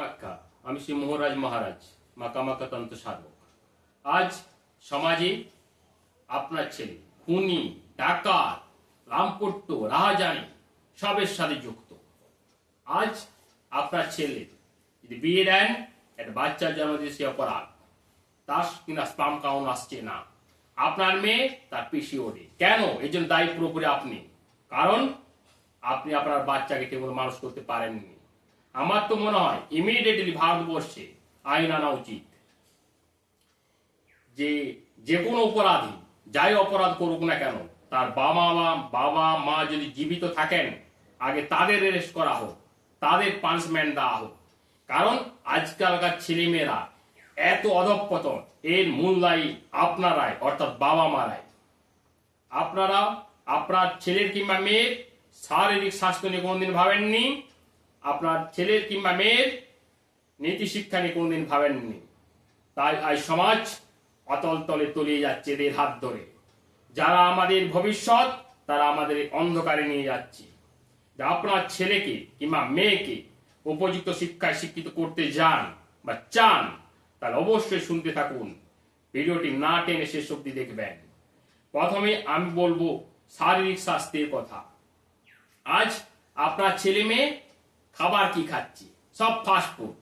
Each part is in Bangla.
আখ্যা আমি শ্রী মোহরাজ মহারাজ, মাকামাকা তন্ত্র সাধক। আজ সমাজে আপনার ছেলে, খুনি, ডাকাত, রামপট্ট, রাহাজানি সবের সাথে যুক্ত। আজ আপনার ছেলে যদি বিয়ে দেন, একটা বাচ্চার জন্ম দিয়ে সে অপরাধ। তার কিনা স্পাম কাউন্ট আসছে না। আপনার মেয়ে তার পিসি পিসিওডি কেন? এই জন্য দায়ী পুরোপুরি আপনি। কারণ আপনি আপনার বাচ্চাকে কেবল মানুষ করতে পারেননি। আমার তো মনে হয় ইমিডিয়েটলি ভারতবর্ষে আইন আনা উচিত। যে যে কোনো অপরাধী, যাই অপরাধ করুক না কেন, তার বাবা মা বাবা মা যদি জীবিত থাকেন, আগে তাদের অ্যারেস্ট করা হোক, তাদের পানিশমেন্ট দেওয়া হোক। কারণ আজকালকার ছেলেমেয়েরা এত অধঃপতন, এর মূল দায়ী আপনারাই, অর্থাৎ বাবা মারাই। আপনারা, আপনার ছেলের কিংবা মেয়ের শারীরিক স্বাস্থ্য নিয়ে কোনোদিন ভাবেননি? আপনার ছেলের কিংবা মেয়ের নীতি শিক্ষা নিয়ে কোনোদিন ভাবেননি। তাই আজ সমাজ অতল তলে তলিয়ে যাচ্ছে এদের হাত ধরে। যারা আমাদের ভবিষ্যৎ, তারা আমাদের অন্ধকারে নিয়ে যাচ্ছে। আপনার ছেলেকে কিংবা মেয়েকে উপযুক্ত শিক্ষায় শিক্ষিত করতে যান বা চান, তাহলে অবশ্যই শুনতে থাকুন। ভিডিওটি না টেনে শেষ অব্দি দেখবেন। প্রথমে আমি বলব শারীরিক স্বাস্থ্যের কথা। আজ আপনার ছেলে মেয়ে খাবার কি খাচ্ছি? সব ফাস্ট ফুড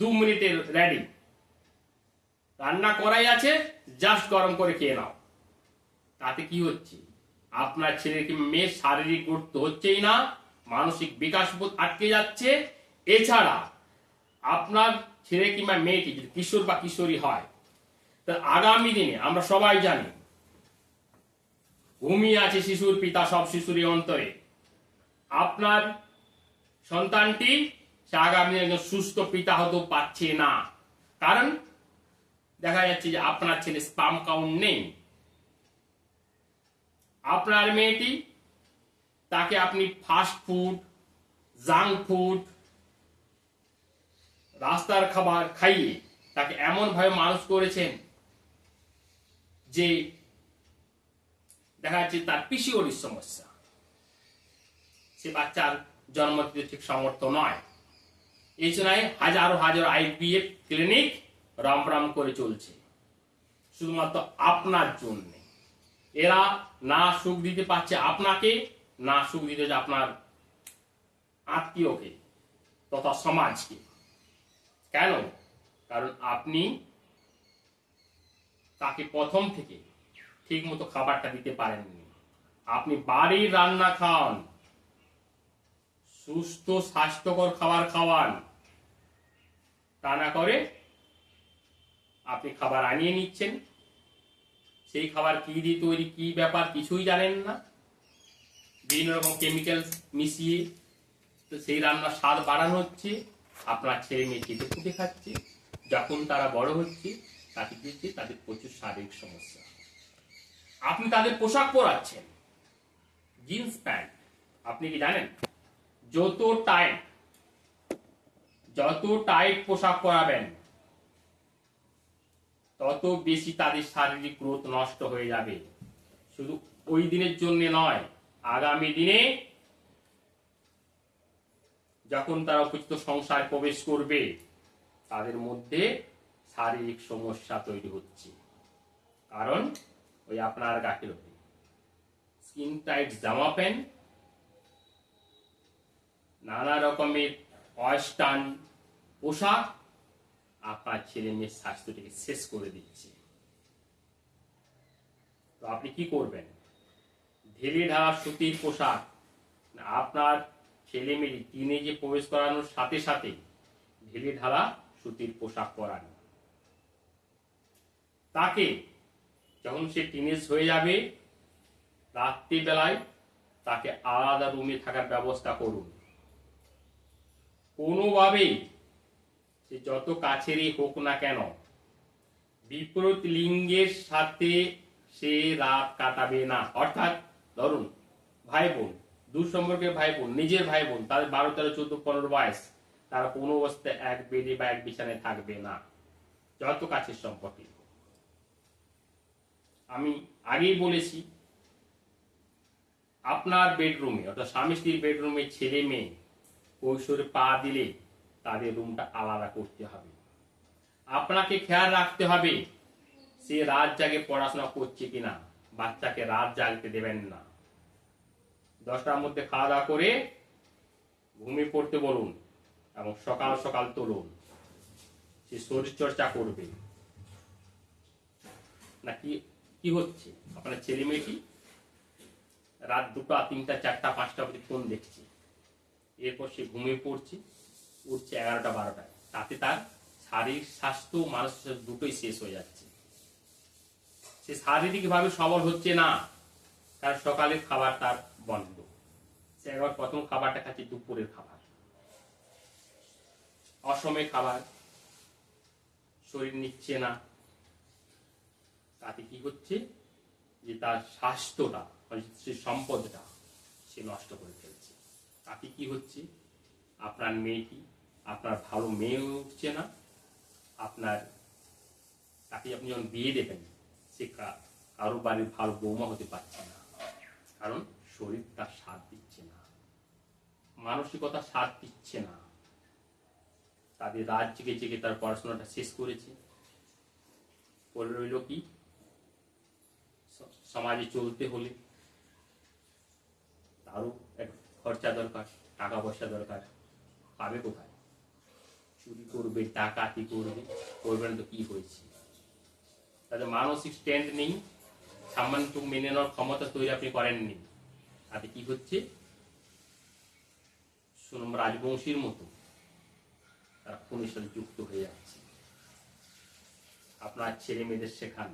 দু মিনিটের রেডি রান্না করাই আছে জাস্ট গরম করে খেয়ে নাও। তাতে কি হচ্ছে? আপনার ছেলের কি মেয়ের শারীরিক গ্রোথ হচ্ছেই না, মানসিক বিকাশ বোধ আটকে যাচ্ছে। এছাড়া, আপনার ছেলে কিংবা মেয়েটি যদি কিশোর বা কিশোরী হয়, তা আগামী দিনে আমরা সবাই জানি, ঘুমিয়ে আছে শিশুর পিতা সব শিশুরই অন্তরে। আপনার সন্তানটি আগামী একজন সুস্থ পিতা হতেও পারছে না। কারণ দেখা যাচ্ছে যে আপনার ছেলে স্পাম কাউন্ট নেই। আপনার মেয়েটি, তাকে আপনি ফাস্ট ফুড জাঙ্ক ফুড রাস্তার খাবার খাইয়ে তাকে এমন ভাবে মানুষ করেছেন যে দেখা যাচ্ছে তার পিসিওরির সমস্যা। সে বাচ্চার জন্ম দিতে ঠিক সমর্থ নয়। এই জন্য হাজারো হাজারো আইপিএফ ক্লিনিক রাম রাম করে চলছে। শুধুমাত্র আপনার জন্য। এরা না সুখ দিতে পারছে আপনাকে, না সুখ দিতে আপনার আত্মীয়কে তথা সমাজকে। কেন? কারণ আপনি তাকে প্রথম থেকে ঠিক মতো খাবারটা দিতে পারেননি। আপনি বাড়ির রান্না খাওয়ান সুস্থ, স্বাস্থ্যকর খাবার খাওয়ান। তা না করে আপনি খাবার আনিয়ে নিচ্ছেন। সেই খাবার কি দিয়ে তৈরি, কি ব্যাপার কিছুই জানেন না। বিভিন্ন রকম কেমিক্যাল মিশিয়ে তো সেই রান্নার স্বাদ বাড়ানো হচ্ছে। আপনার ছেলে মেয়ে খেতে ফুটে খাচ্ছে। যখন তারা বড় হচ্ছে তাতে কি হচ্ছে তাদের প্রচুর শারীরিক সমস্যা। আপনি তাদের পোশাক পরাচ্ছেন। Jeans pant. আপনি কি জানেন? যত টাইট যত টাইট পোশাক পরাবেন, তত বেশি তাদের শারীরিক গ্রোথ নষ্ট হয়ে যাবে। শুধু ওই দিনের জন্য নয়, আগামী দিনে যখন তারা উপযুক্ত সংসার প্রবেশ করবে, তাদের মধ্যে শারীরিক সমস্যা তৈরি হচ্ছে। কারণ ওই আপনার গাফিলতি স্কিন টাইট জামা প্যান্ট নানা রকমের ওয়েস্টার্ন পোশাক আপনার ছেলে মেয়ের স্বাস্থ্যটিকে শেষ করে দিচ্ছে। তো আপনি কি করবেন? ঢেলে ঢালা সুতির পোশাক। আপনার ছেলে মেয়ে টিনে যে প্রবেশ করানোর সাথে সাথে ঢেলে ঢালা সুতির পোশাক পরান। তাকে যখন সে টিনেজ হয়ে যাবে, রাত্রিবেলায় তাকে আলাদা রুমে থাকার ব্যবস্থা করুন। কোনোভাবেই সে যত কাছেরই হোক না কেন, বিপরীত লিঙ্গের সাথে সে রাত কাটাবে না। অর্থাৎ ধরুন ভাই বোন দূর সম্পর্কের ভাই বোন নিজের ভাই বোন তাদের বারো, তেরো, চোদ্দ, পনেরো বয়স, তারা কোনো অবস্থায় এক বেডে বা এক বিছানায় থাকবে না, যত কাছের সম্পর্কে। আমি আগেই বলেছি, আপনার বেডরুমে, অর্থাৎ স্বামী স্ত্রীর বেডরুমে ছেলে মেয়ে কৈশোরে পা দিলে তাদের রুমটা আলাদা করতে হবে। আপনাকে খেয়াল রাখতে হবে সে রাত জাগে পড়াশোনা করছে কিনা, বাচ্চাকে রাত জাগতে দেবেন না। দশটার মধ্যে খাওয়া দাওয়া করে ঘুমিয়ে পড়তে বলুন এবং সকাল সকাল তুলুন। সে শরীর চর্চা করবে। নাকি কি হচ্ছে? আপনার ছেলে মেয়েটি রাত দুটা তিনটা, চারটা, পাঁচটা অবধি ফোন দেখছে। এরপর সে ঘুমিয়ে পড়ছে, উঠছে এগারোটা বারোটায় তাতে তার শারীরিক স্বাস্থ্য স্বাস্থ্য দুটোই শেষ হয়ে যাচ্ছে। সে শারীরিকভাবে সবল হচ্ছে না, তার সকালের খাবার তার বন্ধ। সে একবার প্রথম খাবারটা খাচ্ছে দুপুরের খাবার। অসময়ে খাবার, শরীর নিচ্ছে না। তাতে কি হচ্ছে? যে তার স্বাস্থ্যটা মানে সে সম্পদটা সে নষ্ট করে ফেলছে। তাতে কি হচ্ছে? আপনার মেয়েটি, আপনার ভালো মেয়ে হয়ে উঠছে না। আপনার, তাকে আপনি যখন বিয়ে দেবেন, সে কারও বাড়ির ভালো বৌমা হতে পারছে না। কারণ শরীর তার সাথ দিচ্ছে না। মানসিকতা সাথ দিচ্ছে না। তাদের রাত জেগে জেগে তার পড়াশোনাটা শেষ করেছে। পড়ে রইল কি? সমাজে চলতে হলে তারও খরচা দরকার, টাকা পয়সা দরকার, পাবে কোথায়? চুরি করবে, ডাকাতি করবে করবে না তো কি হয়েছে? তাদের মানসিক স্ট্যান্ড নেই সামান্যটুকু মেনে নেওয়ার ক্ষমতা তৈরি আপনি করেননি। তাতে কি হচ্ছে? সুনম রাজবংশীর মতো তারা খুনের সাথে যুক্ত হয়ে যাচ্ছে। আপনার ছেলে মেয়েদের শেখান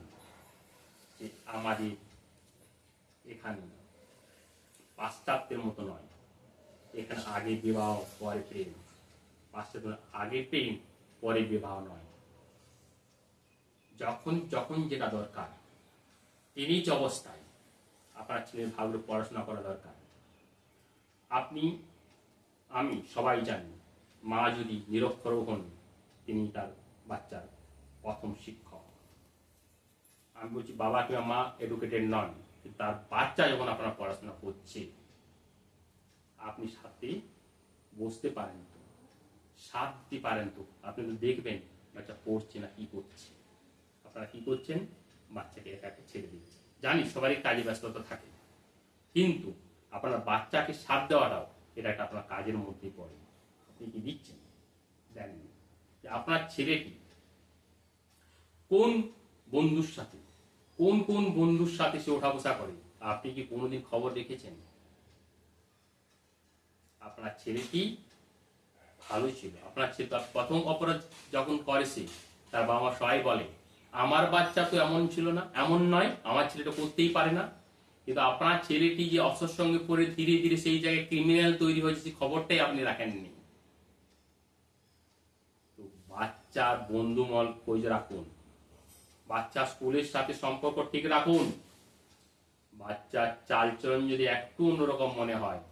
যে আমাদের এখানে পাশ্চাত্যের মতো নয়। এখানে আগে বিবাহ, পরে প্রেম। পাশ্চাত্য আগে প্রেম, পরে বিবাহ নয়। যখন যখন যেটা দরকার টিনেজ অবস্থায়, আপনার ছেলের ভালো পড়াশোনা করা দরকার। আপনি, আমি সবাই জানি, মা যদি নিরক্ষর হন, তিনি তার বাচ্চার প্রথম শিক্ষক। আমি বলছি, বাবা কিংবা মা এডুকেটেড নন তার বাচ্চা যখন আপনার পড়াশোনা করছে আপনি সাথে বসতে পারেন তো। সাথ দিতে পারেন তো। আপনি তো দেখবেন বাচ্চা পড়ছে না, কি করছে। আপনারা কি করছেন? বাচ্চাকে একা একা ছেড়ে দিচ্ছেন। জানি সবারই কাজে ব্যস্ততা থাকে। কিন্তু আপনার বাচ্চাকে সাথ দেওয়াটাও এটা একটা আপনার কাজের মধ্যেই পড়ে। আপনি কি দিচ্ছেন? দেননি যে আপনার ছেলেটি কোন বন্ধুর সাথে, কোন কোন বন্ধুর সাথে সে ওঠা বসা করে আপনি কি কোনোদিন খবর রেখেছেন আপনার ছেলেটি ভালো ছিল। আপনার ছেলে প্রথম অপরাধ যখন করে সে তার বাবা সবাই বলে, আমার বাচ্চা তো এমন ছিল না, এমন নয়, আমার ছেলেটা করতেই পারে না। কিন্তু আপনার ছেলেটি যে অসর সঙ্গে পড়ে ধীরে ধীরে সেই জায়গায় ক্রিমিনাল তৈরি হয়েছে, সেই খবরটাই আপনি রাখেননি। বাচ্চার বন্ধুমল খোঁজ রাখুন। বাচ্চা স্কুলের সাথে সম্পর্ক ঠিক রাখুন। বাচ্চার চালচলন যদি একটু অন্যরকম মনে হয়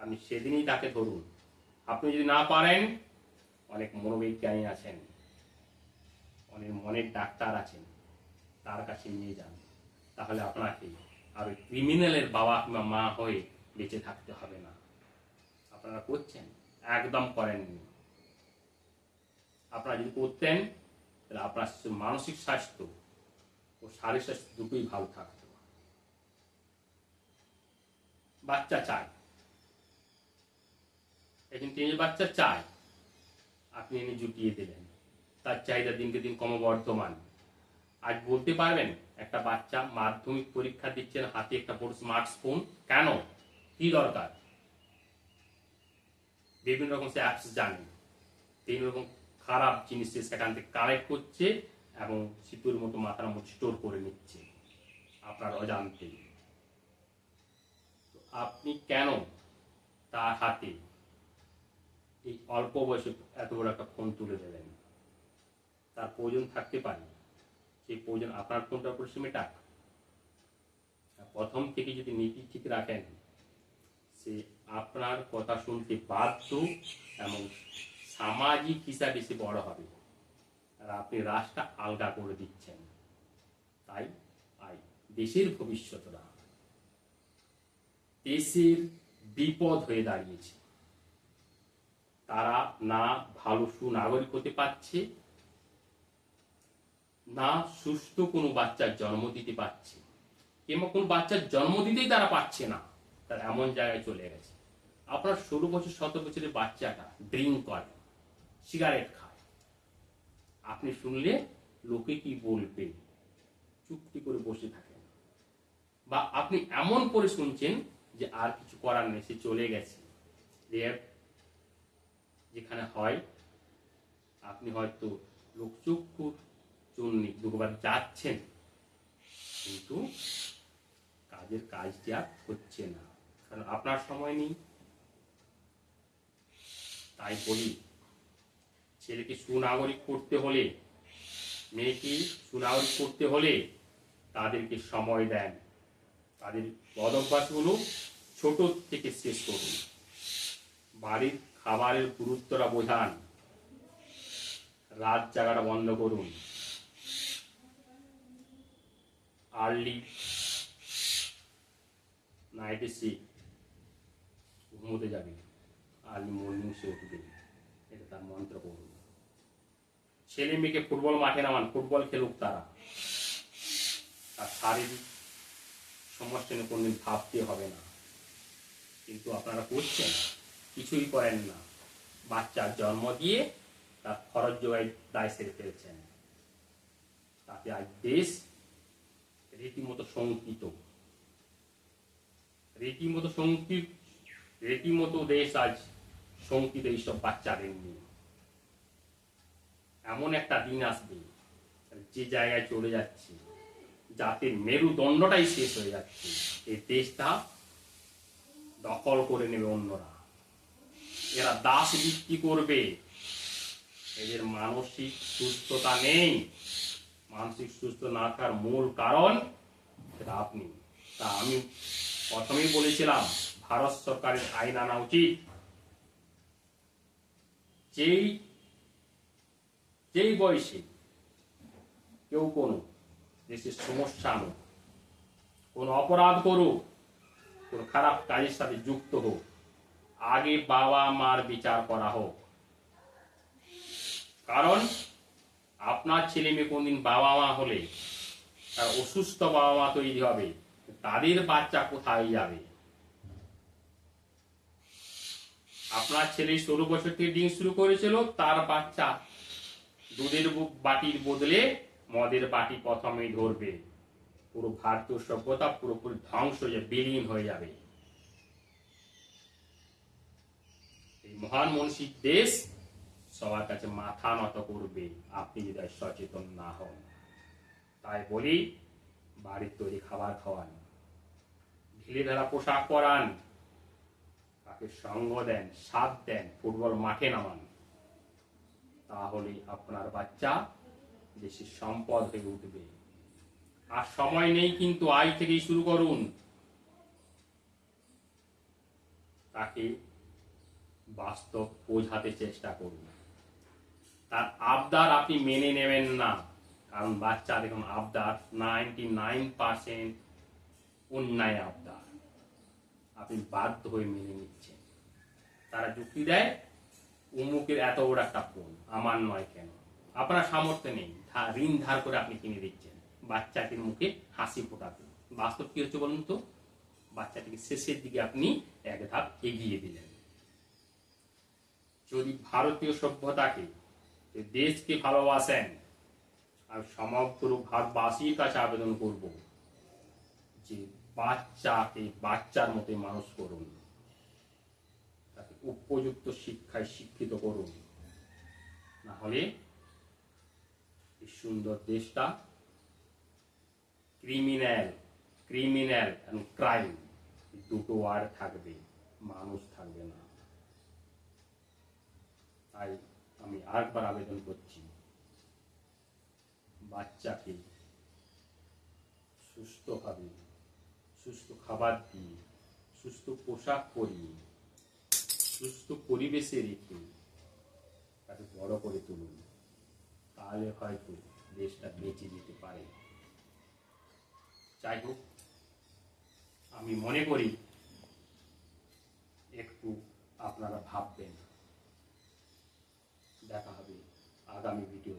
আপনি সেদিনই তাকে ধরুন। আপনি যদি না পারেন, অনেক মনোবিজ্ঞানী আছেন, অনেক মনের ডাক্তার আছেন, তার কাছে নিয়ে যান। তাহলে আপনাকে আর ওই ক্রিমিনালের বাবা কিংবা মা হয়ে বেঁচে থাকতে হবে না। আপনারা করছেন, একদম করেননি। আপনারা যদি করতেন, তাহলে আপনার মানসিক স্বাস্থ্য ও শারীরিক স্বাস্থ্য দুটোই ভালো থাকতো। বাচ্চা চায় একজন টিনের বাচ্চা চায়। আপনি এনে জুটিয়ে দিলেন। তার চাহিদা দিনকে দিন ক্রমবর্ধমান আজ বলতে পারবেন, একটা বাচ্চা মাধ্যমিক পরীক্ষা দিচ্ছেন, হাতে একটা বড় স্মার্টফোন কেন? কি দরকার? বিভিন্ন রকম সে অ্যাপস জানে। বিভিন্ন রকম খারাপ জিনিস সেখান থেকে কালেক্ট করছে এবং সিতুর মতো মাথার মতো স্টোর করে নিচ্ছে। আপনার অজান্তেই তো আপনি কেন তার হাতে এই অল্প বয়সে এত বড় একটা ফোন তুলে দেবেন তার প্রয়োজন থাকতে পারে। সেই প্রয়োজন আপনার ফোনটার উপর সে প্রথম থেকে যদি নীতি ঠিক রাখেন, সে আপনার কথা শুনতে বাধ্য এবং সামাজিক হিসাবে সে বড় হবে। আর আপনি রাস্তা আলগা করে দিচ্ছেন। তাই আই দেশের ভবিষ্যৎরা দেশের বিপদ হয়ে দাঁড়িয়েছে। তারা না ভালো সুনাগরিক হতে পারছে, না সুস্থ কোনো বাচ্চার জন্ম দিতে পারছে। কিংবা কোনো বাচ্চার জন্ম দিতেই তারা পাচ্ছে না, তারা এমন জায়গায় চলে গেছে। আপনার ষোলো বছর, সতেরো বছরের বাচ্চাটা ড্রিঙ্ক করে, সিগারেট খায়। আপনি শুনলে লোকে কি বলবে? চুক্তি করে বসে থাকেন বা আপনি এমন করে শুনছেন যে আর কিছু করার নেই, সে চলে গেছে। রেপ যেখানে হয়, আপনি হয়তো লোকচক্ষুর জন্য দুবার যাচ্ছেন, কিন্তু কাজের কাজটি আর হচ্ছে না। কারণ আপনার সময় নেই। তাই বলি, ছেলেকে সুনাগরিক করতে হলে, মেয়েকে সুনাগরিক করতে হলে তাদেরকে সময় দেন। তাদের বদভ্যাসগুলো ছোট থেকে শেষ করুন। বাড়ির খাবারের গুরুত্বটা বোঝান। রাত জাগাটা বন্ধ করুন। আর্লি নাইটে সে ঘুমোতে যাবে। আর্লি মর্নিং সে উঠবে। এটা তার মন্ত্র করুন ছেলে মেয়েকে ফুটবল মাঠে নামান। ফুটবল খেলুক তারা। আর শারীরিক সমস্যা নিয়ে কোনদিন ভাবতে হবে না। কিন্তু আপনারা করছেন। কিছুই করেন না। বাচ্চার জন্ম দিয়ে তার খরচ জোগাই দায় সেরে ফেলছেন। তাতে আজ দেশ রীতিমতো শঙ্কিত। রীতিমতো শঙ্কিত রীতিমতো দেশ আজ শঙ্কিত এইসব বাচ্চাদের নিয়ে। এমন একটা দিন আসবে, যে জায়গায় চলে যাচ্ছে, যাতে মেরুদণ্ডটাই শেষ হয়ে যাচ্ছে। এই দেশটা দখল করে নেবে অন্যরা। এরা দাস বিক্রি করবে। এদের মানসিক সুস্থতা নেই। মানসিক সুস্থ না থাকার মূল কারণ সেটা আপনি। তা আমি প্রথমেই বলেছিলাম, ভারত সরকারের আইন আনা উচিত। যেই যেই বয়সে কেউ কোনো দেশের সমস্যা আনুক, কোনো অপরাধ করুক, কোনো খারাপ কাজের সাথে যুক্ত হোক আগে বাবা মার বিচার করা হোক। কারণ আপনার ছেলে মেয়ে কোনদিন বাবা মা হলে তার অসুস্থ বাবা মা তৈরি হবে, তাদের বাচ্চা কোথায় যাবে? আপনার ছেলে ষোলো বছর থেকে ডিম শুরু করেছিল, তার বাচ্চা দুধের বাটির বদলে মদের বাটি প্রথমেই ধরবে। পুরো ভারতীয় সভ্যতা পুরোপুরি ধ্বংস হয়ে বিলীন হয়ে যাবে। এই মহান মনীষীর দেশ সবার কাছে মাথা নত করবে। আপনি যদি সচেতন না হন, তাই বলি বাড়ির তৈরি খাবার খাওয়ান, ঢিলে ঢালা পোশাক পরান, তাকে সঙ্গ দেন সাথ দেন, ফুটবল মাঠে নামান। তাহলে আপনার বাচ্চা দেশের সম্পদ হয়ে উঠবে। আর সময় নেই কিন্তু আজ থেকেই শুরু করুন। তাকে বাস্তব বোঝাতে চেষ্টা করুন। তার আবদার আপনি মেনে নেবেন না। কারণ বাচ্চা, দেখুন, আবদার নাইনটি নাইন পার্সেন্ট অন্যায় আবদার। আপনি বাধ্য হয়ে মেনে নিচ্ছেন। তারা যুক্তি দেয় উমুকের এত বড় একটা ফোন, আমার নয় কেন? আপনার সামর্থ্য নেই। ঋণ ধার করে আপনি কিনে দিচ্ছেন। বাচ্চাটির মুখে হাসি ফোটাতে। বাস্তব কি হচ্ছে বলুন তো? বাচ্চাটিকে শেষের দিকে আপনি এক ধাপ এগিয়ে দিলেন। যদি ভারতীয় সভ্যতাকে দেশকে ভালোবাসেন আমি সমগ্র ভারতবাসীর কাছে আবেদন করব যে বাচ্চাকে, বাচ্চার মতো মানুষ করুন। তাকে উপযুক্ত শিক্ষায় শিক্ষিত করুন। না হলে এই সুন্দর দেশটা ক্রিমিনাল ক্রিমিনাল এবং ক্রাইম দুটো আর থাকবে, মানুষ থাকবে না। তাই আমি আরেকবার আবেদন করছি। বাচ্চাকে সুস্থভাবে সুস্থ খাবার দিয়ে, সুস্থ পোশাক পরিয়ে, সুস্থ পরিবেশে রেখে তাকে বড় করে তুলুন। তাহলে হয়তো দেশটা বেঁচে যেতে পারে। যাই হোক, আমি মনে করি একটু আপনারা ভাববেন। দেখা হবে আগামী ভিডিও